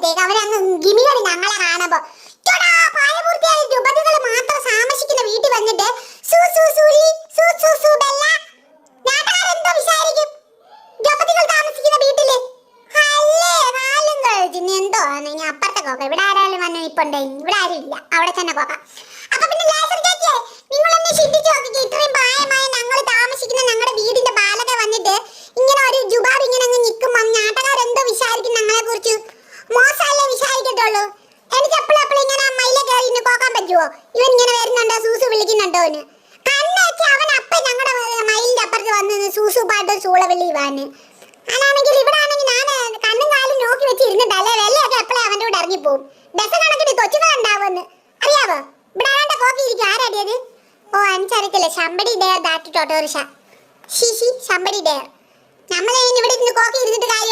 വരുമ്പോഴത്തേക്ക് അവരങ്ങ് ഗിമികളി ഞങ്ങളെ കാണുമ്പോ. "ചോടാ, പ്രായപൂർത്തിയായ യുവതികൾ മാത്രം താമസിക്കുന്ന വീട്ടിൽ വന്നിട്ട് സു സു സൂലി, സു സു സു ബെല്ല. നാട്ടുകാരെന്തോ വിചാരിക്കും? യുവതികൾ താമസിക്കുന്ന വീട്ടിൽ. അല്ലേ നാലും കഴിച്ചിന് എന്തോ ഇനി അപ്പുറത്തെ കോക്ക. ഇവിടെ ആരാലും വന്ന് ഇല്ല. അവിടെ തന്നെ കോക്ക. അപ്പൊ പിന്നെ ലേസർ ചേച്ചിയെ നിങ്ങൾ എന്നെ ചിന്തിച്ചു നോക്കിക്കേ. ഇത്രയും പ്രായമായ ഞങ്ങൾ താമസിക്കുന്ന ഞങ്ങളുടെ വീടിന്റെ ബാലക വന്നിട്ട് ഇങ്ങനെ ഒരു ജുബാബ് ഇങ്ങനെ അങ്ങ് നിൽക്കുമ്പോൾ നാട്ടുകാരെന്തോ വിചാരിക്കും ഞങ്ങളെ കുറിച്ച് പറ്റുമോ ഇവൻ ഇങ്ങനെ വരുന്നുണ്ടോ? സൂസു വിളിക്കുന്നുണ്ടോ അവന്? അവൻ അപ്പ ഞങ്ങളുടെ മയിലിന്റെ അപ്പുറത്ത് വന്ന് സൂസു പാട്ട് സൂളവിളി ഇവാന് അതാണെങ്കിൽ ഇവിടെ ആണെങ്കിൽ ഞാൻ കണ്ണും കാലും നോക്കി വെച്ചിരുന്നിട്ടല്ലേ വെള്ളയൊക്കെ എപ്പോഴും അവന്റെ കൂടെ ഇറങ്ങിപ്പോവും? ബസ് കണക്കിന് കൊച്ചുകൾ അറിയാവോ? ഇവിടെ ആരാണ്ട് കോക്കി ഇരിക്കും. ആരാടിയത് ഓ എനിക്കറിയത്തില്ല somebody dare that she she somebody dare നമ്മൾ ഇവിടെ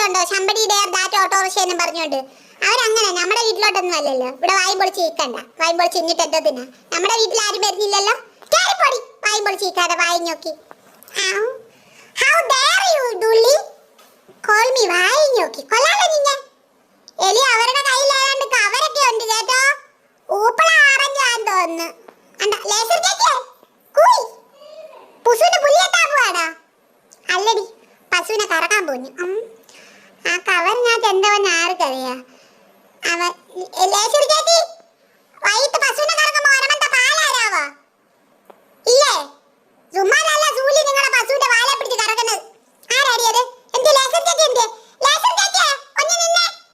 കണ്ടോ? ശമ്പടി ഡേർ ദാറ്റ് ഓട്ടോറിക്ഷ എന്നും പറഞ്ഞുകൊണ്ട്. അവരങ്ങനെ നമ്മുടെ വീട്ടിലോട്ടൊന്നും അല്ലല്ലോ. ഇവിടെ വായും പൊളിച്ച് ഇരിക്കണ്ട. വായും പൊളിച്ച് ഇഞ്ഞിട്ട് എന്തോ നമ്മുടെ വീട്ടിൽ ആരും വരുന്നില്ലല്ലോ. കയറിപ്പൊടി വായും പൊളിച്ച് ഇരിക്കാതെ വായി നോക്കി ഹൗ യു എലി അവരുടെ ഉണ്ട് കേട്ടോ. ഊപ്പള അണ്ട ലേസർ അല്ലടി പശുവിനെ കറക്കാൻ പോഞ്ഞു ആ കവർ ഞാൻ ചെന്നവൻ ആർക്കറിയാം? അവൻ ലേശ്വരി